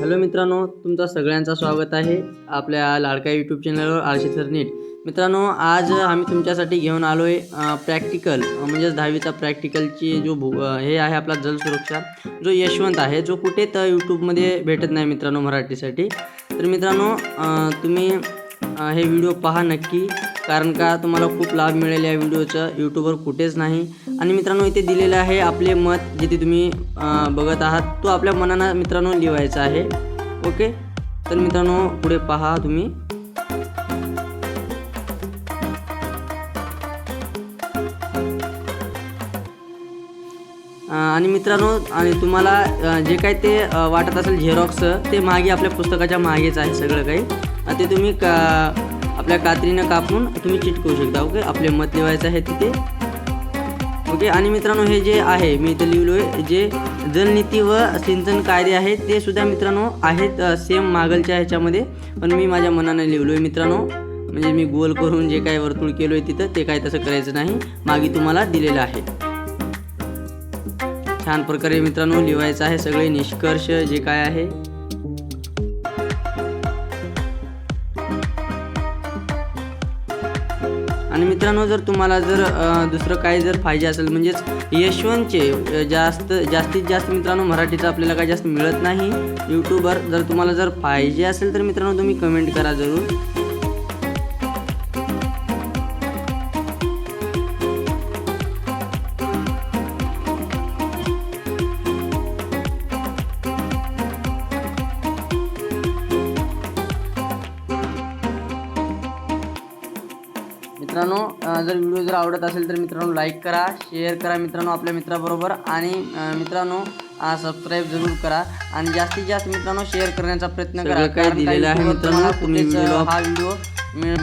Hello मित्रांनो तुमचा सगळ्यांचा स्वागत आहे आपल्या लाडका यूट्यूब चॅनलवर आळशी सरनीट मित्रांनो आज आम्ही तुमच्यासाठी घेऊन आलो आहे प्रॅक्टिकल म्हणजेच दहावीचा प्रॅक्टिकलची जो भू हे आहे आपला जलसुरक्षा जो यशवंत आहे जो कुठे तर यूट्यूबमध्ये भेटत नाही मित्रांनो मराठीसाठी. तर मित्रांनो तुम्ही हे व्हिडिओ पहा नक्की. कारण का तुम्हाला खूप लाभ मिळेल या व्हिडिओचा. यूट्यूबवर कुठेच नाही. आणि मित्रांनो इथे दिलेलं आहे आपले मत जिथे तुम्ही बघत आहात तो आपल्या मनानं मित्रांनो लिवायचा आहे. ओके? तर मित्रांनो पुढे पहा तुम्ही. आणि मित्रांनो आणि तुम्हाला जे काय ते वाटत असेल झेरॉक्स ते मागे आपल्या पुस्तकाच्या मागेच आहे सगळं काही. ते तुम्ही का आपल्या कात्रीनं कापून तुम्ही चिटकवू शकता ओके आपले मत लिवायचं आहे तिथे. ओके आणि मित्रांनो हे जे आहे मी इथे लिहिलो आहे जे जलनीती व सिंचन कायदे आहेत ते सुद्धा मित्रांनो आहेत सेम मागलच्या ह्याच्यामध्ये पण मी माझ्या मनाने लिहिलो आहे मित्रांनो. म्हणजे मी गोल करून जे काय वर्तुळ केलो आहे तिथं ते काय तसं करायचं नाही. मागे तुम्हाला दिलेलं आहे. छान प्रकारे मित्रांनो लिवायचं आहे सगळे निष्कर्ष जे काय आहे आणि मित्रांनो जर तुम्हाला जर दुसरं काही जर पाहिजे असेल म्हणजेच यशवंतचे जास्त जास्तीत जास्त मित्रांनो मराठीचं आपल्याला काही जास्त मिळत नाही. यूट्यूबवर जर तुम्हाला जर पाहिजे असेल तर मित्रांनो तुम्ही कमेंट करा जरूर. मित्रांनो जर व्हिडिओ जर आवडत असेल तर मित्रांनो लाईक करा शेअर करा मित्रांनो आपल्या मित्राबरोबर आणि मित्रांनो सबस्क्राईब जरूर करा आणि जास्तीत जास्त मित्रांनो शेअर करण्याचा प्रयत्न करा कारण दिलेलं आहे मित्रांनो. हा व्हिडिओ मिळ